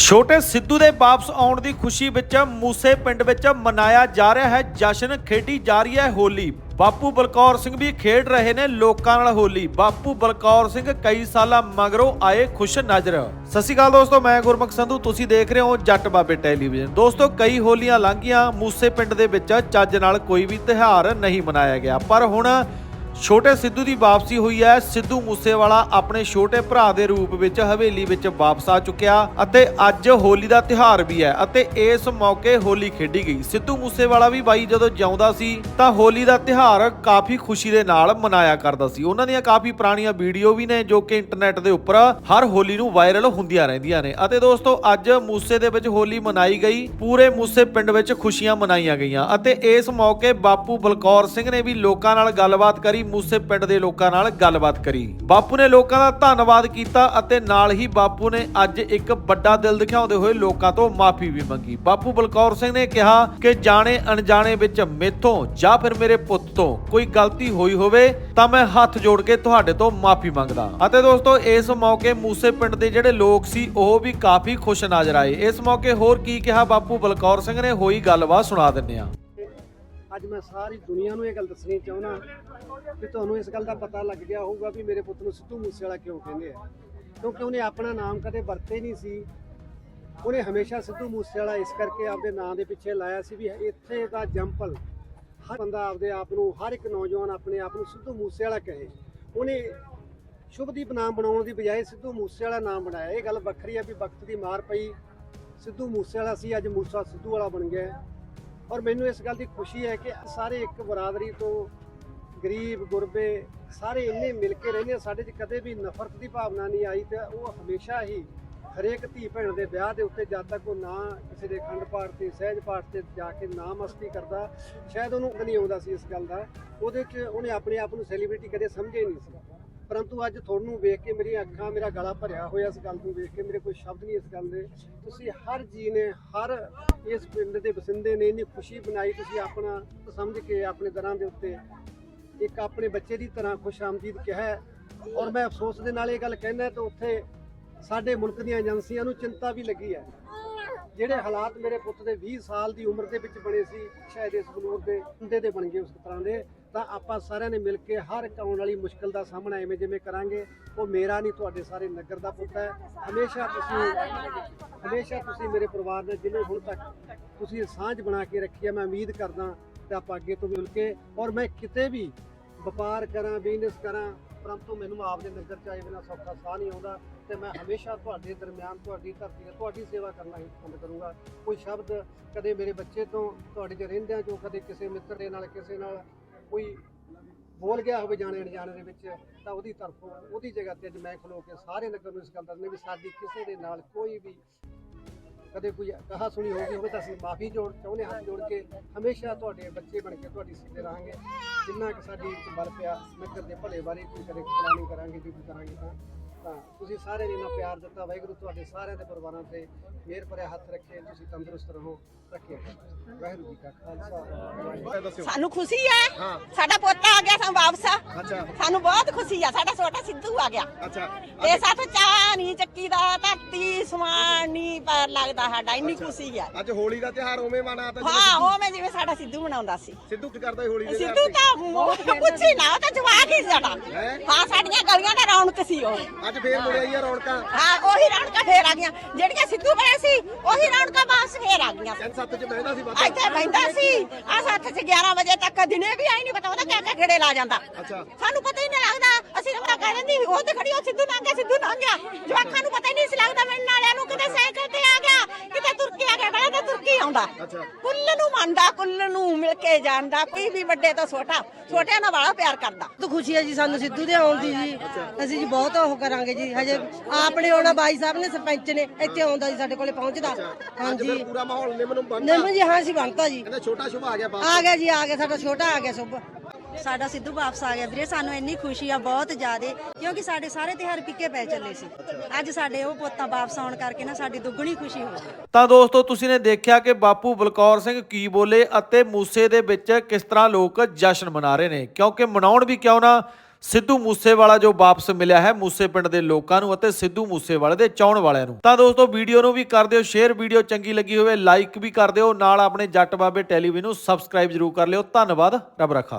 ਛੋਟੇ ਸਿੱਧੂ ਦੇ ਵਾਪਸ ਆਉਣ ਦੀ ਖੁਸ਼ੀ ਵਿੱਚ ਮੂਸੇ ਪਿੰਡ ਵਿੱਚ ਮਨਾਇਆ ਜਾ ਰਿਹਾ ਹੈ ਜਸ਼ਨ, ਖੇਡੀ ਜਾ ਰਹੀ ਹੈ ਹੋਲੀ। ਬਾਪੂ ਬਲਕੌਰ ਸਿੰਘ ਵੀ ਖੇਡ ਰਹੇ ਨੇ ਲੋਕਾਂ ਨਾਲ ਹੋਲੀ। ਬਾਪੂ ਬਲਕੌਰ ਸਿੰਘ ਕਈ ਸਾਲਾਂ ਮਗਰੋਂ ਆਏ ਖੁਸ਼ ਨਜ਼ਰ। ਸਤਿ ਸ਼੍ਰੀ ਅਕਾਲ ਦੋਸਤੋ, ਮੈਂ ਗੁਰਮੁਖ ਸੰਧੂ। ਤੁਸੀਂ ਦੇਖ ਰਹੇ ਹੋ ਜੱਟ ਬਾਬੇ ਟੈਲੀਵਿਜ਼ਨ। ਦੋਸਤੋ, ਕਈ ਹੋਲੀਆਂ ਲੰਘੀਆਂ। ਮੂਸੇ ਪਿੰਡ ਦੇ ਵਿੱਚ ਚੱਜ ਨਾਲ ਕੋਈ ਵੀ ਤਿਉਹਾਰ ਨਹੀਂ ਮਨਾਇਆ ਗਿਆ। ਪਰ ਹੁਣ ਛੋਟੇ ਸਿੱਧੂ ਦੀ ਵਾਪਸੀ ਹੋਈ ਹੈ। ਸਿੱਧੂ ਮੂਸੇਵਾਲਾ ਆਪਣੇ ਛੋਟੇ ਭਰਾ ਦੇ ਰੂਪ ਵਿੱਚ ਹਵੇਲੀ ਵਿੱਚ ਵਾਪਸ ਆ ਚੁੱਕਿਆ ਅਤੇ ਅੱਜ ਹੋਲੀ ਦਾ ਤਿਉਹਾਰ ਵੀ ਹੈ ਅਤੇ ਇਸ ਮੌਕੇ ਹੋਲੀ ਖੇਡੀ ਗਈ। ਸਿੱਧੂ ਮੂਸੇਵਾਲਾ ਵੀ ਬਾਈ ਜਦੋਂ ਜਿਉਂਦਾ ਸੀ ਤਾਂ ਹੋਲੀ ਦਾ ਤਿਉਹਾਰ ਕਾਫੀ ਖੁਸ਼ੀ ਦੇ ਨਾਲ ਮਨਾਇਆ ਕਰਦਾ ਸੀ। ਉਹਨਾਂ ਦੀਆਂ ਕਾਫੀ ਪੁਰਾਣੀਆਂ ਵੀਡੀਓ ਵੀ ਨੇ ਜੋ ਕਿ ਇੰਟਰਨੈਟ ਦੇ ਉੱਪਰ ਹਰ ਹੋਲੀ ਨੂੰ ਵਾਇਰਲ ਹੁੰਦੀਆਂ ਰਹਿੰਦੀਆਂ ਨੇ। ਅਤੇ ਦੋਸਤੋ, ਅੱਜ ਮੂਸੇ ਦੇ ਵਿੱਚ ਹੋਲੀ ਮਨਾਈ ਗਈ। ਪੂਰੇ ਮੂਸੇ ਪਿੰਡ ਵਿੱਚ ਖੁਸ਼ੀਆਂ ਮਨਾਈਆਂ ਗਈਆਂ ਅਤੇ ਇਸ ਮੌਕੇ ਬਾਪੂ ਬਲਕੌਰ ਸਿੰਘ ਨੇ ਵੀ ਲੋਕਾਂ ਨਾਲ ਗੱਲਬਾਤ ਕਰੀ। ਮੂਸੇ ਪਿੰਡ ਦੇ ਲੋਕਾਂ ਨਾਲ ਗੱਲਬਾਤ ਕਰੀ। ਬਾਪੂ ਨੇ ਲੋਕਾਂ ਦਾ ਧੰਨਵਾਦ ਕੀਤਾ ਅਤੇ ਨਾਲ ਹੀ ਬਾਪੂ ਨੇ ਅੱਜ ਇੱਕ ਵੱਡਾ ਦਿਲ ਦਿਖਾਉਂਦੇ ਹੋਏ ਲੋਕਾਂ ਤੋਂ ਮਾਫੀ ਵੀ ਮੰਗੀ। ਬਾਪੂ ਬਲਕੌਰ ਸਿੰਘ ਨੇ ਕਿਹਾ ਕਿ ਜਾਣੇ ਅਣਜਾਣੇ ਵਿੱਚ ਮੇਥੋਂ ਜਾਂ ਫਿਰ ਮੇਰੇ ਪੁੱਤ ਤੋਂ ਕੋਈ ਗਲਤੀ ਹੋਈ ਹੋਵੇ ਤਾਂ ਮੈਂ ਹੱਥ ਜੋੜ ਕੇ ਤੁਹਾਡੇ ਤੋਂ ਮਾਫੀ ਮੰਗਦਾ। ਅਤੇ ਦੋਸਤੋ, ਇਸ ਮੌਕੇ ਮੂਸੇ ਪਿੰਡ ਦੇ ਜਿਹੜੇ ਲੋਕ ਸੀ, ਉਹ ਵੀ ਕਾਫੀ ਖੁਸ਼ ਨਜ਼ਰ ਆਏ। ਇਸ ਮੌਕੇ ਹੋਰ ਕੀ ਕਿਹਾ ਬਾਪੂ ਬਲਕੌਰ ਸਿੰਘ ਨੇ, ਹੋਈ ਗੱਲਬਾਤ ਸੁਣਾ ਦਿੰਨੇ ਆ ਅੱਜ ਮੈਂ ਸਾਰੀ ਦੁਨੀਆ ਨੂੰ ਇਹ ਗੱਲ ਦੱਸਣੀ ਚਾਹੁੰਦਾ ਕਿ ਤੁਹਾਨੂੰ ਇਸ ਗੱਲ ਦਾ ਪਤਾ ਲੱਗ ਗਿਆ ਹੋਊਗਾ ਵੀ ਮੇਰੇ ਪੁੱਤ ਨੂੰ ਸਿੱਧੂ ਮੂਸੇਵਾਲਾ ਕਿਉਂ ਕਹਿੰਦੇ ਆ। ਕਿਉਂਕਿ ਉਹਨੇ ਆਪਣਾ ਨਾਮ ਕਦੇ ਵਰਤੇ ਨਹੀਂ ਸੀ। ਉਹਨੇ ਹਮੇਸ਼ਾ ਸਿੱਧੂ ਮੂਸੇਵਾਲਾ ਇਸ ਕਰਕੇ ਆਪਦੇ ਨਾਂ ਦੇ ਪਿੱਛੇ ਲਾਇਆ ਸੀ ਵੀ ਇੱਥੇ ਦਾ ਜੰਪਲ ਹਰ ਬੰਦਾ ਆਪਦੇ ਆਪ ਨੂੰ, ਹਰ ਇੱਕ ਨੌਜਵਾਨ ਆਪਣੇ ਆਪ ਨੂੰ ਸਿੱਧੂ ਮੂਸੇਵਾਲਾ ਕਹੇ। ਉਹਨੇ ਸ਼ੁਭਦੀਪ ਨਾਮ ਬਣਾਉਣ ਦੀ ਬਜਾਏ ਸਿੱਧੂ ਮੂਸੇਵਾਲਾ ਨਾਮ ਬਣਾਇਆ। ਇਹ ਗੱਲ ਵੱਖਰੀ ਹੈ ਵੀ ਵਕਤ ਦੀ ਮਾਰ ਪਈ। ਸਿੱਧੂ ਮੂਸੇਵਾਲਾ ਸੀ, ਅੱਜ ਮੂਸਾ ਸਿੱਧੂ ਵਾਲਾ ਬਣ ਗਿਆ। ਔਰ ਮੈਨੂੰ ਇਸ ਗੱਲ ਦੀ ਖੁਸ਼ੀ ਹੈ ਕਿ ਸਾਰੇ ਇੱਕ ਬਰਾਦਰੀ ਤੋਂ ਗਰੀਬ, ਗੁਰਬੇ ਸਾਰੇ ਇੰਨੇ ਮਿਲ ਕੇ ਰਹਿੰਦੇ ਸਾਡੇ 'ਚ ਕਦੇ ਵੀ ਨਫ਼ਰਤ ਦੀ ਭਾਵਨਾ ਨਹੀਂ ਆਈ ਤੇ ਉਹ ਹਮੇਸ਼ਾ ਹੀ ਹਰੇਕ ਧੀ ਭੈਣ ਦੇ ਵਿਆਹ ਦੇ ਉੱਤੇ ਜਦ ਤੱਕ ਉਹ ਨਾ ਕਿਸੇ ਦੇ ਖੰਡ ਪਾਠ ਤੇ, ਸਹਿਜ ਪਾਠ ਤੇ ਜਾ ਕੇ ਨਾ ਮਸਤੀ ਕਰਦਾ, ਸ਼ਾਇਦ ਉਹਨੂੰ ਨਹੀਂ ਆਉਂਦਾ ਸੀ ਇਸ ਗੱਲ ਦਾ। ਉਹਦੇ 'ਚ ਉਹਨੇ ਆਪਣੇ ਆਪ ਨੂੰ ਸੈਲੀਬ੍ਰਿਟੀ ਕਦੇ ਸਮਝਿਆ ਹੀ ਨਹੀਂ ਸੀ। ਪਰੰਤੂ ਅੱਜ ਤੁਹਾਨੂੰ ਵੇਖ ਕੇ ਮੇਰੀਆਂ ਅੱਖਾਂ, ਮੇਰਾ ਗਲਾ ਭਰਿਆ ਹੋਇਆ ਇਸ ਗੱਲ ਨੂੰ ਵੇਖ ਕੇ, ਮੇਰੇ ਕੋਈ ਸ਼ਬਦ ਨਹੀਂ ਇਸ ਗੱਲ ਦੇ। ਤੁਸੀਂ ਹਰ ਜੀ ਨੇ, ਹਰ ਇਸ ਪਿੰਡ ਦੇ ਵਸਿੰਦੇ ਨੇ ਇੰਨੀ ਖੁਸ਼ੀ ਬਣਾਈ ਤੁਸੀਂ ਆਪਣਾ ਸਮਝ ਕੇ ਆਪਣੇ ਦਰਾਂ ਦੇ ਉੱਤੇ ਇੱਕ ਆਪਣੇ ਬੱਚੇ ਦੀ ਤਰ੍ਹਾਂ ਖੁਸ਼ ਆਮਦੀਦ ਕਿਹਾ ਔਰ ਮੈਂ ਅਫਸੋਸ ਦੇ ਨਾਲ ਇਹ ਗੱਲ ਕਹਿਣਾ ਤਾਂ ਉੱਥੇ ਸਾਡੇ ਮੁਲਕ ਦੀਆਂ ਏਜੰਸੀਆਂ ਨੂੰ ਚਿੰਤਾ ਵੀ ਲੱਗੀ ਹੈ। ਜਿਹੜੇ ਹਾਲਾਤ ਮੇਰੇ ਪੁੱਤ ਦੇ 20 ਸਾਲ ਦੀ ਉਮਰ ਦੇ ਵਿੱਚ ਬਣੇ ਸੀ ਸ਼ਾਇਦ ਇਸ ਬਲੂਰ ਦੇ ਹੁੰਦੇ ਦੇ ਬਣ ਗਏ ਉਸ ਤਰ੍ਹਾਂ ਦੇ, ਤਾਂ ਆਪਾਂ ਸਾਰਿਆਂ ਨੇ ਮਿਲ ਕੇ ਹਰ ਇੱਕ ਆਉਣ ਵਾਲੀ ਮੁਸ਼ਕਲ ਦਾ ਸਾਹਮਣਾ ਐਵੇਂ ਜਿਵੇਂ ਕਰਾਂਗੇ, ਉਹ ਮੇਰਾ ਨਹੀਂ, ਤੁਹਾਡੇ ਸਾਰੇ ਨਗਰ ਦਾ ਪੁੱਤ ਹੈ। ਹਮੇਸ਼ਾ ਤੁਸੀਂ ਹਮੇਸ਼ਾ ਤੁਸੀਂ ਮੇਰੇ ਪਰਿਵਾਰ ਨਾਲ ਜਿਵੇਂ ਹੁਣ ਤੱਕ ਤੁਸੀਂ ਸਾਂਝ ਬਣਾ ਕੇ ਰੱਖੀ ਹੈ, ਮੈਂ ਉਮੀਦ ਕਰਦਾ ਤੇ ਆਪਾਂ ਅੱਗੇ ਤੋਂ ਮਿਲ ਕੇ ਔਰ ਮੈਂ ਕਿਤੇ ਵੀ ਵਪਾਰ ਕਰਾਂ ਬਿਜ਼ਨਸ ਕਰਾਂ, ਪਰੰਤੂ ਮੈਨੂੰ ਆਪਦੇ ਨਗਰ ਚ ਆਏ ਬਿਨਾਂ ਸੌਖਾ ਸਾਹ ਨਹੀਂ ਆਉਂਦਾ। ਤੇ ਮੈਂ ਹਮੇਸ਼ਾ ਤੁਹਾਡੇ ਦਰਮਿਆਨ ਤੁਹਾਡੀ ਧਰਤੀ ਤੇ ਤੁਹਾਡੀ ਸੇਵਾ ਕਰਨਾ ਹੀ ਪਸੰਦ ਕਰੂੰਗਾ। ਕੋਈ ਸ਼ਬਦ ਕਦੇ ਮੇਰੇ ਬੱਚੇ ਤੋਂ ਤੁਹਾਡੇ ਚ ਰਹਿੰਦਿਆਂ ਜੋ ਕਦੇ ਕਿਸੇ ਮਿੱਤਰ ਦੇ ਨਾਲ, ਕਿਸੇ ਨਾਲ ਕੋਈ ਬੋਲ ਗਿਆ ਹੋਵੇ ਜਾਣੇ ਅਣਜਾਣੇ ਦੇ ਵਿੱਚ, ਤਾਂ ਉਹਦੀ ਤਰਫੋਂ, ਉਹਦੀ ਜਗ੍ਹਾ ਤੇ ਅੱਜ ਮੈਂ ਖਲੋ ਕੇ ਸਾਰੇ ਨਗਰ ਨੂੰ ਇਸ ਗੱਲ ਦੱਸਣੀ ਵੀ ਸਾਡੀ ਕਿਸੇ ਦੇ ਨਾਲ ਕੋਈ ਵੀ ਕਦੇ ਕੋਈ ਕਹਾ ਸੁਣੀ ਹੋਗੀ ਹੋਵੇ ਤਾਂ ਅਸੀਂ ਮਾਫੀ ਜੋੜ, ਚਾਹੁੰਦੇ ਹੱਥ ਜੋੜ ਕੇ ਹਮੇਸ਼ਾ ਤੁਹਾਡੇ ਬੱਚੇ ਬਣ ਕੇ ਤੁਹਾਡੀ ਸਿੱਧੇ ਰਹਾਂਗੇ। ਜਿੰਨਾ ਕਿ ਸਾਡੀ ਵਿੱਚ ਬਲ ਪਿਆ ਨਗਰ ਦੇ ਭਲੇ ਬਾਰੇ ਕੋਈ ਕਦੇ ਪਲਾਨਿੰਗ ਕਰਾਂਗੇ ਜੋ ਵੀ ਕਰਾਂਗੇ ਤਾਂ। ਤਾਂ ਤੁਸੀਂ ਸਾਰੇ ਨੇ ਇੰਨਾ ਪਿਆਰ ਦਿੱਤਾ ਵਾਹਿਗੁਰੂ ਤੁਹਾਡੇ ਸਾਰਿਆਂ ਦੇ ਪਰਿਵਾਰਾਂ ਤੇ ਮਿਹਰ ਭਰਿਆ ਹੱਥ ਰੱਖੇ ਤੁਸੀਂ ਤੰਦਰੁਸਤ ਰਹੋ ਰੱਖੇ ਵਾਹਿਗੁਰੂ ਜੀ ਕਾ ਖਾਲਸਾ ਸਾਨੂੰ ਖੁਸ਼ੀ ਹੈ। ਸਾਡਾ ਪੋਤਾ ਆ ਗਿਆ ਸਾਨੂੰ ਵਾਪਸ। ਅੱਛਾ। ਸਾਨੂੰ ਬਹੁਤ ਖੁਸ਼ੀ ਆ ਸਾਡਾ ਛੋਟਾ ਸਿੱਧੂ ਆ ਗਿਆ। ਅੱਛਾ। ਤੇ ਸਾਥ ਚਾਹ ਨਹੀਂ ਚੱਕੀ ਦਾ ਧਰਤੀ ਸਮਾਨ ਨਹੀਂ ਪਰ ਲੱਗਦਾ ਸਾਡਾ ਇੰਨੀ ਖੁਸ਼ੀ ਆ। ਅੱਜ ਹੋਲੀ ਦਾ ਤਿਹਾਰ ਉਵੇਂ ਮਨਾ ਤਾਂ ਹਾਂ ਮੈਂ ਜਿਵੇਂ ਸਾਡਾ ਸਿੱਧੂ ਮਨਾਉਂਦਾ ਸੀ। ਸਿੱਧੂ ਕੀ ਕਰਦਾ ਹੋਲੀ ਦੇ ਸਿੱਧੂ ਤਾਂ? ਪੁੱਛੀ ਨਾ ਉਹ ਤਾਂ ਜਵਾਕ ਹੀ ਸਾਡਾ? ਹਾਂ ਸਾਡੀਆਂ ਗਲੀਆਂ ਦਾ ਰੌਣਕ ਸੀ ਉਹ। ਅੱਜ ਫੇਰ ਮੁੜ ਆਈ ਆ ਰੌਣਕਾਂ। ਹਾਂ ਉਹੀ ਰੌਣਕਾਂ ਫੇਰ ਆ ਗਈਆਂ। ਜਿਹੜੀਆਂ ਸਿੱਧੂ ਬਣੇ ਸੀ ਉਹੀ ਰੌਣਕਾਂ ਵਾਪਸ ਫੇਰ ਆ ਗਈਆਂ। ਤਿੰਨ ਸੱਤ ਚ ਬਹਿੰਦਾ ਸੀ ਬਾਬਾ ਇੱਥੇ ਬੈਂਦਾ ਸੀ। ਆ ਸੱਤ ਚ 11 ਵਜੇ ਤੱਕ ਦਿਨੇ ਵੀ ਆਈ ਨਹੀਂ ਪਤਾ ਉਹਦਾ ਕਿਆ ਕਿਆ ਖੇੜੇ ਲਾ ਜਾਂਦਾ। ਅੱਛਾ। ਸਾਨੂੰ ਪਤਾ ਹੀ ਨਹੀਂ ਲੱਗਦਾ। ਅਸੀਂ ਤਾਂ ਕਹਿ ਦਿੰਦੀ ਉਹ ਤੇ ਖੜੀ ਉਹ ਸਿੱਧੂ ਲੰਘ ਗਿਆ ਸਿੱਧੂ ਲੰਘ ਗਿਆ ਜਵਾਕਾਂ ਨੂੰ ਪਤਾ ਹੀ ਨਹੀਂ ਸੀ ਲੱਗਦਾ ਮਿਲਣ ਵਾਲਿਆਂ ਨੂੰ ਕਿਤੇ ਸਾਈਕਲ ਤੇ ਆ ਗਿਆ ਕਿਤੇ ਤੁਰ ਕੇ ਆ ਗਿਆ ਬੜਾ ਤਾਂ ਤੁਰ ਕੇ ਹੀ ਆਉਂਦਾ। ਅੱਛਾ। ਕੁੱਲ ਨੂੰ ਮੰਨਦਾ ਕੁੱਲ ਨੂੰ ਮਿਲ ਕੇ ਜਾਂਦਾ ਕੋਈ ਵੀ ਵੱਡੇ ਤੋਂ ਛੋਟਾ ਛੋਟਿਆਂ ਨਾਲ ਬੜਾ ਪਿਆਰ ਕਰਦਾ। ਬਹੁਤ ਖੁਸ਼ੀ ਹੈ ਜੀ ਸਾਨੂੰ ਸਿੱਧੂ ਦੇ ਆਉਣ ਦੀ ਜੀ। ਅਸੀਂ ਜੀ ਬਹੁਤ ਉਹ ਕਰਾਂਗੇ ਜੀ। ਹਜੇ ਆਪਣੇ ਆਉਣਾ ਬਾਈ ਸਾਹਿਬ ਨੇ ਸਰਪੰਚ ਨੇ ਇੱਥੇ ਆਉਂਦਾ ਜੀ ਸਾਡੇ ਕੋਲੇ ਪਹੁੰਚਦਾ। ਹਾਂਜੀ। ਪੂਰਾ ਮਾਹੌਲ ਨਿੰਮ ਨੂੰ ਬੰਨ੍ਹਦਾ ਨਿੰਮ ਜੀ ਹਾਂ ਜੀ ਬਣਤਾ ਜੀ। ਕਹਿੰਦੇ ਛੋਟਾ ਸ਼ੁਭ ਆ ਗਿਆ ਬਾਪ ਆ ਗਿਆ ਜੀ ਆ ਗਿਆ ਸਾਡਾ ਛੋਟਾ ਆ ਗਿਆ ਸੁਭ। ਸਾਡਾ ਸਿੱਧੂ ਵਾਪਸ ਆ ਗਿਆ ਵੀਰੇ, ਸਾਨੂੰ ਇੰਨੀ ਖੁਸ਼ੀ ਆ, ਬਹੁਤ ਜ਼ਿਆਦੇ, ਕਿਉਂਕਿ ਸਾਡੇ ਸਾਰੇ ਤਿਉਹਾਰ ਪਿੱਕੇ ਪੈ ਚੱਲੇ ਸੀ। ਅੱਜ ਸਾਡੇ ਉਹ ਪੋਤਾਂ ਵਾਪਸ ਆਉਣ ਕਰਕੇ ਨਾ ਸਾਡੀ ਦੁੱਗਣੀ ਖੁਸ਼ੀ ਹੋ ਗਈ। ਤਾਂ ਦੋਸਤੋ, ਤੁਸੀਂ ਨੇ ਦੇਖਿਆ ਕਿ ਬਾਪੂ ਬਲਕੌਰ ਸਿੰਘ ਕੀ ਬੋਲੇ ਅਤੇ ਮੂਸੇ ਦੇ ਵਿੱਚ ਕਿਸ ਤਰ੍ਹਾਂ ਲੋਕ ਜਸ਼ਨ ਮਨਾ ਰਹੇ ਨੇ? ਕਿਉਂਕਿ ਮਨਾਉਣ ਵੀ ਕਿਉਂ ਨਾ ਸਿੱਧੂ ਮੂਸੇਵਾਲਾ ਜੋ ਵਾਪਸ ਮਿਲਿਆ ਹੈ ਮੂਸੇ ਪਿੰਡ ਦੇ ਲੋਕਾਂ ਨੂੰ ਅਤੇ ਸਿੱਧੂ ਮੂਸੇਵਾਲੇ ਦੇ ਚਾਹਣ ਵਾਲਿਆਂ ਨੂੰ। ਤਾਂ ਦੋਸਤੋ, ਵੀਡੀਓ ਨੂੰ ਵੀ ਕਰ ਦਿਓ, ਸ਼ੇਅਰ ਵੀਡੀਓ ਚੰਗੀ ਲੱਗੀ ਹੋਵੇ, ਲਾਈਕ ਵੀ ਕਰ ਦਿਓ, ਨਾਲ ਆਪਣੇ ਜੱਟ ਬਾਬੇ ਟੈਲੀਵਿਜ਼ਨ ਨੂੰ ਸਬਸਕ੍ਰਾਈਬ ਜਰੂਰ ਕਰ ਲਿਓ। ਧੰਨਵਾਦ, ਰੱਬ ਰੱਖਾ।